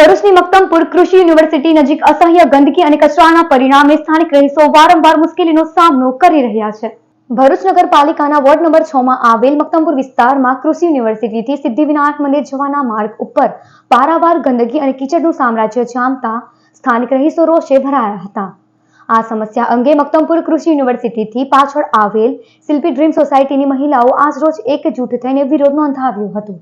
ભરૂચની મક્તમપુર કૃષિ યુનિવર્સિટી નજીક અસહ્ય ગંદકી અને કચરાના પરિણામે સ્થાનિક રહીશો વારંવાર મુશ્કેલીનો સામનો કરી રહ્યા છે. ભરૂચ નગરપાલિકાના વોર્ડ નંબર છ માં આવેલ મક્તમપુર વિસ્તારમાં કૃષિ યુનિવર્સિટીથી સિદ્ધિવિનાયક મંદિર જવાના માર્ગ ઉપર પારાવાર ગંદકી અને કીચડનું સામ્રાજ્ય જામતા સ્થાનિક રહીશો રોષે ભરાયા હતા. આ સમસ્યા અંગે મક્તમપુર કૃષિ યુનિવર્સિટીથી પાછળ આવેલ શિલ્પી ડ્રીમ સોસાયટીની મહિલાઓ આજરોજ એકજૂટ થઈને વિરોધ નોંધાવ્યો હતો.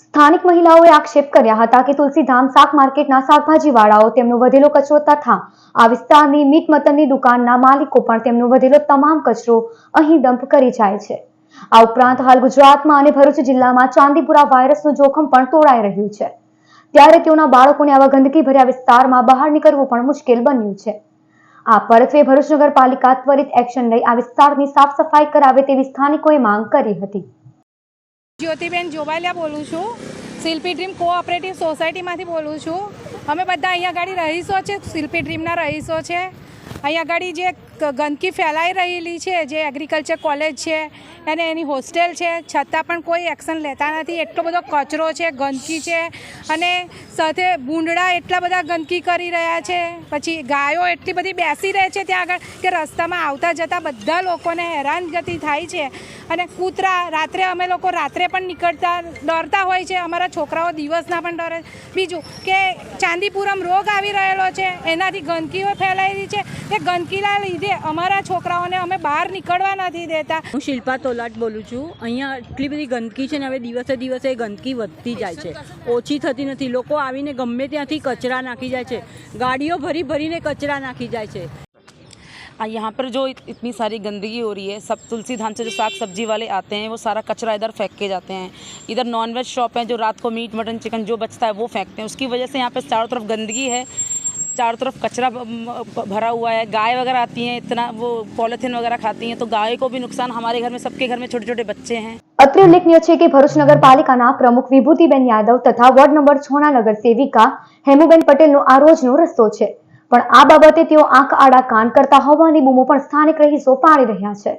સ્થાનિક મહિલાઓએ આક્ષેપ કર્યા હતા કે તુલસીધામ શાક માર્કેટના શાકભાજીવાળાઓ તેમનો વધેલો કચરો તથા આ વિસ્તારની મીટ મટનની દુકાનના માલિકો પણ તેમનો વધેલો તમામ કચરો અહીં ડમ્પ કરી જાય છે. આ ઉપરાંત હાલ ગુજરાતમાં અને ભરૂચ જિલ્લામાં ચાંદીપુરા વાયરસનું જોખમ પણ તોડાઈ રહ્યું છે. ત્યારે તેઓના બાળકોને આવા ગંદકી ભર્યા વિસ્તારમાં બહાર નીકળવું પણ મુશ્કેલ બન્યું છે. આ પરત્વે ભરૂચ નગરપાલિકા ત્વરિત એક્શન લઈ આ વિસ્તારની સાફ સફાઈ કરાવે તેવી સ્થાનિકોએ માંગ કરી હતી. જ્યોતિબેન જોબાલિયા બોલું છું. શિલ્પી ડ્રીમ કોઓપરેટિવ સોસાયટીમાંથી બોલું છું. અમે બધા અહીંયા આગળ રહીશો છે. શિલ્પી ડ્રીમના રહીશો છે. અહીંયા આગળ જે ગંદકી ફેલાઈ રહેલી છે, જે એગ્રીકલ્ચર કોલેજ છે અને એની હોસ્ટેલ છે. છતાં પણ કોઈ એક્શન લેતા નથી. એટલો બધો કચરો છે, ગંદકી છે અને સાથે ભૂંડડા એટલા બધા ગંદકી કરી રહ્યા છે. પછી ગાયો એટલી બધી બેસી રહે છે ત્યાં આગળ કે રસ્તામાં આવતા જતા બધા લોકોને હેરાનગતિ થાય છે. અને કૂતરા, રાત્રે અમે લોકો રાત્રે પણ નીકળતા, ડરતા હોય છે. અમારા છોકરાઓ દિવસના પણ ડરે બીજું કે ચાંદીપુરમ રોગ આવી રહેલો છે. એનાથી ગંદકીઓ ફેલાયેલી છે. એ ગંદકીના લીધે અમારા છોકરાઓને અમે બહાર નીકળવા નથી દેતા હું શિલ્પા તોલાટ બોલું છું અહીંયા એટલી બધી ગંદકી છે ને હવે દિવસે દિવસે એ ગંદકી વધતી જાય છે ઓછી થતી નથી લોકો આવીને ગમે ત્યાંથી કચરા નાખી જાય છે ગાડીઓ ભરી ભરીને કચરા નાખી જાય છે आ, यहाँ पर जो इत- इतनी सारी गंदगी हो रही है सब तुलसी धाम से जो साग सब्जी वाले आते हैं वो सारा कचरा इधर फेंक के जाते हैं इधर नॉनवेज शॉप है जो रात को मीट मटन चिकन जो बचता है वो फेंकते हैं उसकी वजह से यहाँ पे चारों तरफ गंदगी है चारों तरफ कचरा भ- म- भरा हुआ है गाय वगैरह आती हैं इतना वो पॉलीथीन वगैरह खाती हैं तो गाय को भी नुकसान हमारे घर में सबके घर में छोटे छोटे बच्चे हैं અત્રે ઉલ્લેખનીય છે કે ભરૂચ નગરપાલિકાના પ્રમુખ વિભૂતિબેન યાદવ તથા વોર્ડ નંબર છ ના નગર સેવિકા હેમુબેન પટેલનો આ રોજનો રસ્તો છે પણ આ બાબતે તેઓ આંખ આડા કાન કરતા હોવાની બૂમો પણ સ્થાનિક રહીશો પાડી રહ્યા છે